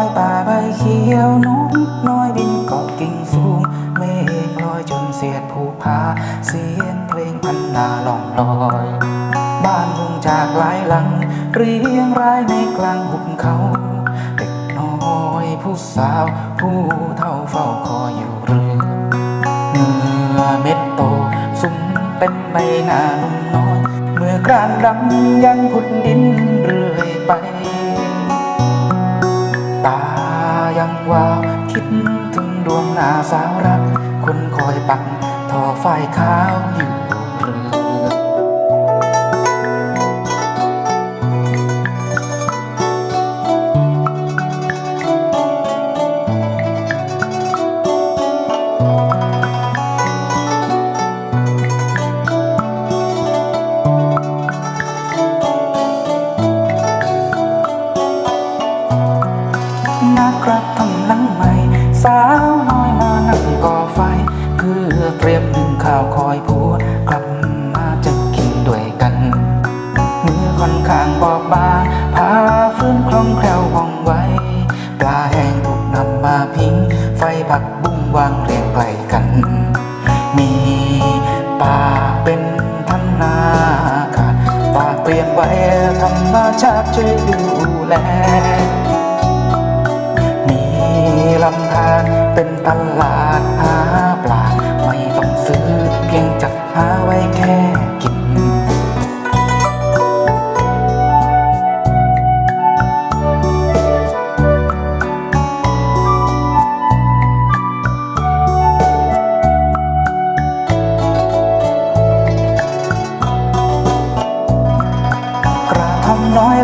ายป่าใบเขียวนุ่มน้อยบินเกาะกิ่งสูง เมฆลอยจนเสียดภูผา เสียงเพลงพันนาล่องลอย บ้านมุงจากหลายหลัง เรียงรายในกลางหุบเขา เด็กน้อยผู้สาว ผู้เท่าเฝ้าคอยอยู่เรือเมื่อเม็ดโตสุ่มเป็นใบหน้านุ่มน้อย เมื่อกรางดำยังขุดดินเรื่อยไป ตายังวาว คิดถึงดวงหน้าสาวรัก คนคอยปักทอไฟขาวอยู่ ข้าวคอยผัวกลับมาจะกินด้วยกันมือค่อนข้างบอบบางพาฟื้นคล่องแคล่วว่องไวปลาแห้งถูกนำมาพิง ไฟผักบุ้งวางเรียงไกลกัน มีป่าเป็นทำนาขาดฝากเตรียมไว้ธรรมชาติช่วยดูแลมีลำธารเป็นตลาดหาปลา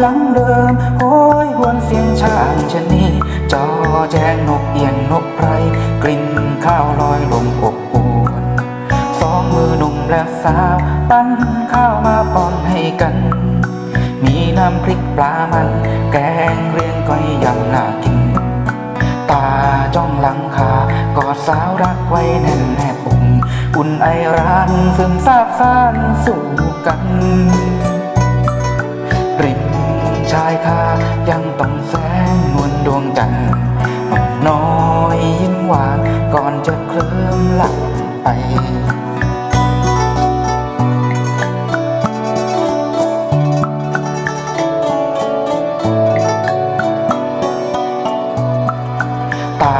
ลังเดิมโอ้ยหวนเสียงช่างชะนีจอแจงนกเอียงนกไพรกลิ่นข้าวลอยลมอบอวนสองมือหนุ่มและสาวปั้นข้าวมาป้อนให้กัน มีน้ำพริกปลามัน แกงเรียงก้อยยำน่ากิน ตาจ้องหลังคากอดสาวรักไว้แน่นแนบอกอุ่นไอรันซึมซาบซ่านสู่กัน คายังต้องแสงนวลดวงจันทร์น้อยยิ้มหวานก่อนจะเคลิ้มหลับไปตา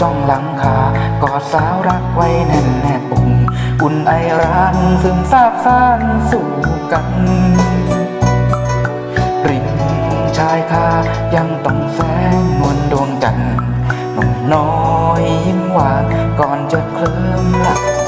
จ้องหลังคากอดสาวรักไว้แน่นแนบอกอุ่นไอรันซึมซาบซ่านสู่กัน ยังต้องแสงนวลดวงจันทร์หนุ่มน้อยยิ้มหวานก่อนจะเคลิ้มหลับ